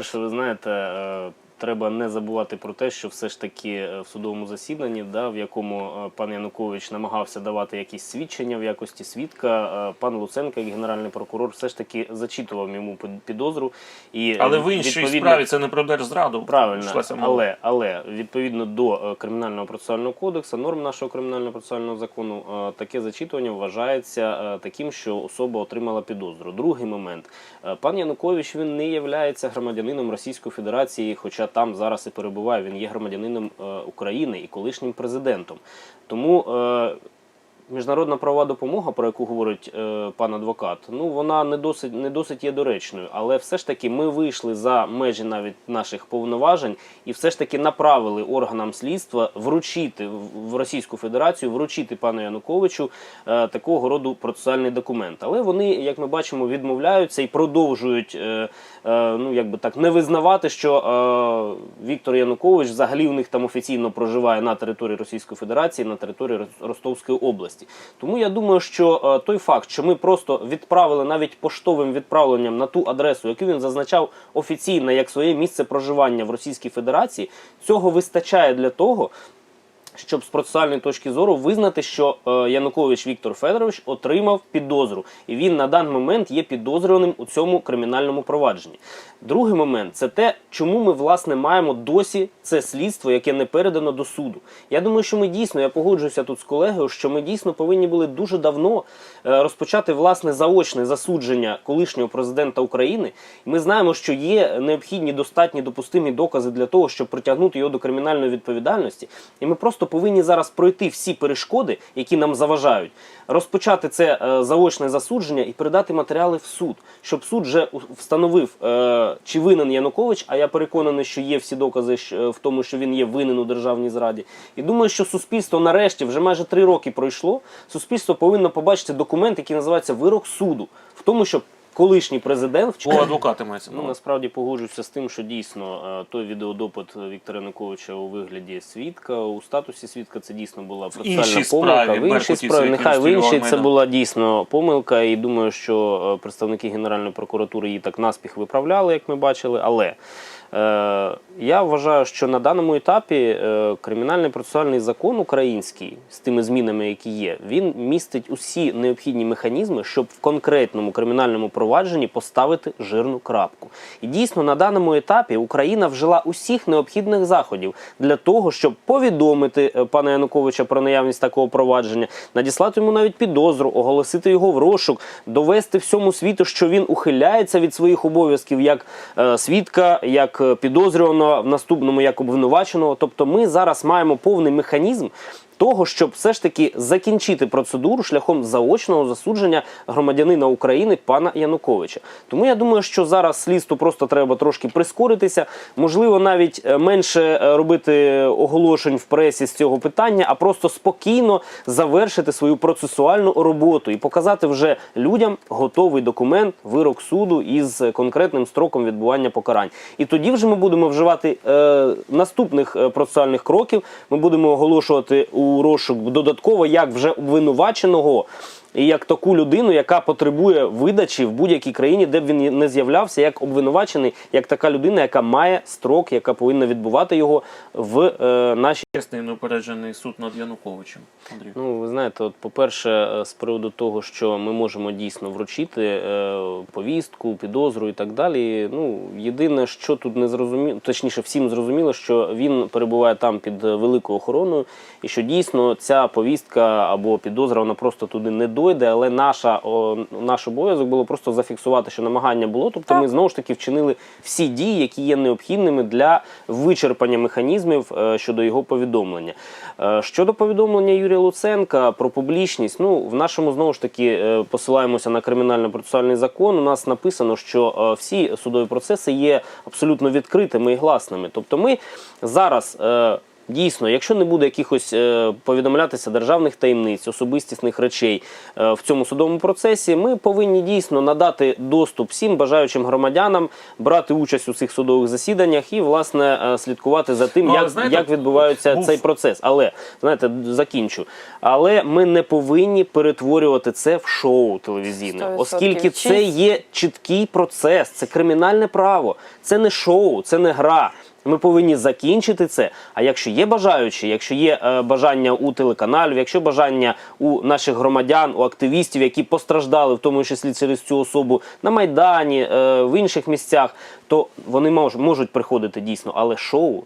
Перше, ви знаєте, треба не забувати про те, що все ж таки е, в судовому засіданні, да, в якому е, пан Янукович намагався давати якісь свідчення в якості свідка, е, пан Луценко, як генеральний прокурор, все ж таки зачитував йому підозру. І, Але в іншій відповідно- справі це не про держзраду. Правильно, але, але відповідно до кримінального процесуального кодексу, норм нашого кримінального процесуального закону, таке зачитування вважається таким, що особа отримала підозру. Другий момент, пан Янукович він не є громадянином Російської Федерації, хоча там зараз і перебуває. Він є громадянином е, України і колишнім президентом. Тому е, Міжнародна правова допомога, про яку говорить е, пан адвокат, ну вона не досить не досить є доречною, але все ж таки ми вийшли за межі навіть наших повноважень і все ж таки направили органам слідства вручити в- Російську Федерацію, вручити пану Януковичу е, такого роду процесуальний документ. Але вони, як ми бачимо, відмовляються і продовжують е, е, ну якби так не визнавати, що е, Віктор Янукович взагалі у них там офіційно проживає на території Російської Федерації, на території Рос- Ростовської області. Тому я думаю, що е, той факт, що ми просто відправили навіть поштовим відправленням на ту адресу, яку він зазначав офіційно як своє місце проживання в Російській Федерації, цього вистачає для того, щоб з процесуальної точки зору визнати, що е, Янукович Віктор Федорович отримав підозру, і він на даний момент є підозрюваним у цьому кримінальному провадженні. Другий момент це те, чому ми власне маємо досі це слідство, яке не передано до суду. Я думаю, що ми дійсно, я погоджуюся тут з колегою, що ми дійсно повинні були дуже давно е, розпочати власне заочне засудження колишнього президента України. Ми знаємо, що є необхідні достатні допустимі докази для того, щоб притягнути його до кримінальної відповідальності. І ми просто повинні зараз пройти всі перешкоди, які нам заважають, розпочати це е, заочне засудження і передати матеріали в суд, щоб суд вже встановив, е, чи винен Янукович. А я переконаний, що є всі докази е, в тому, що він є винен у державній зраді. І думаю, що суспільство нарешті вже майже три роки пройшло. Суспільство повинно побачити документ, який називається вирок суду, в тому, що колишній президент Бо адвокати мається. Ну, насправді погоджуюся з тим, що дійсно е, той відеодопит Віктора Януковича у вигляді свідка, у статусі свідка це дійсно була процесуальна помилка. В іншій справі, нехай в іншій це була дійсно помилка, і думаю, що е, представники Генеральної прокуратури її так наспіх виправляли, як ми бачили. Але я вважаю, що на даному етапі е, кримінальний процесуальний закон український з тими змінами, які є, він містить усі необхідні механізми, щоб в конкретному кримінальному провадженні поставити жирну крапку. І дійсно на даному етапі Україна вжила усіх необхідних заходів для того, щоб повідомити е, пана Януковича про наявність такого провадження, надіслати йому навіть підозру, оголосити його в розшук, довести всьому світу, що він ухиляється від своїх обов'язків як е, свідка, як е, підозрюваного в наступному як обвинуваченого. Тобто, ми зараз маємо повний механізм. Того, щоб все ж таки закінчити процедуру шляхом заочного засудження громадянина України пана Януковича. Тому я думаю, що зараз слідству просто треба трошки прискоритися, можливо, навіть е, менше е, робити оголошень в пресі з цього питання, а просто спокійно завершити свою процесуальну роботу і показати вже людям готовий документ, вирок суду із конкретним строком відбування покарань. І тоді вже ми будемо вживати е, наступних е, процесуальних кроків. Ми будемо оголошувати у розшук додатково як вже обвинуваченого. І як таку людину, яка потребує видачі в будь-якій країні, де б він не з'являвся, як обвинувачений, як така людина, яка має строк, яка повинна відбувати його в е, нашій Чесний неупереджений суд над Януковичем. Андрій. Ну, ви знаєте, от по-перше, е, з приводу того, що ми можемо дійсно вручити е, повістку, підозру і так далі. Ну, єдине, що тут не зрозуміло, точніше, всім зрозуміло, що він перебуває там під е, великою охороною, і що дійсно ця повістка або підозра вона просто туди не дойде. Але наша о, наш обов'язок було просто зафіксувати, що намагання було. Тобто, ми знову ж таки вчинили всі дії, які є необхідними для вичерпання механізмів е, щодо його повідомлення. Е, Щодо повідомлення Юрія Луценка про публічність, ну в нашому знову ж таки е, посилаємося на кримінально-процесуальний закон. У нас написано, що е, всі судові процеси є абсолютно відкритими і гласними. Тобто, ми зараз. Дійсно, якщо не буде якихось е, повідомлятися державних таємниць, особистісних речей е, в цьому судовому процесі, ми повинні дійсно надати доступ всім бажаючим громадянам брати участь у цих судових засіданнях і власне е, слідкувати за тим, Ну, як, знаєте, як відбувається був- цей процес. Але знаєте, закінчу. Але ми не повинні перетворювати це в шоу телевізійне, 100%. оскільки це є чіткий процес, це кримінальне право, це не шоу, це не гра. Ми повинні закінчити це. А якщо є бажаючі, якщо є е, бажання у телеканалів, якщо бажання у наших громадян, у активістів, які постраждали, в тому числі через цю особу на майдані, е, в інших місцях, то вони мож, можуть приходити дійсно. Але шоу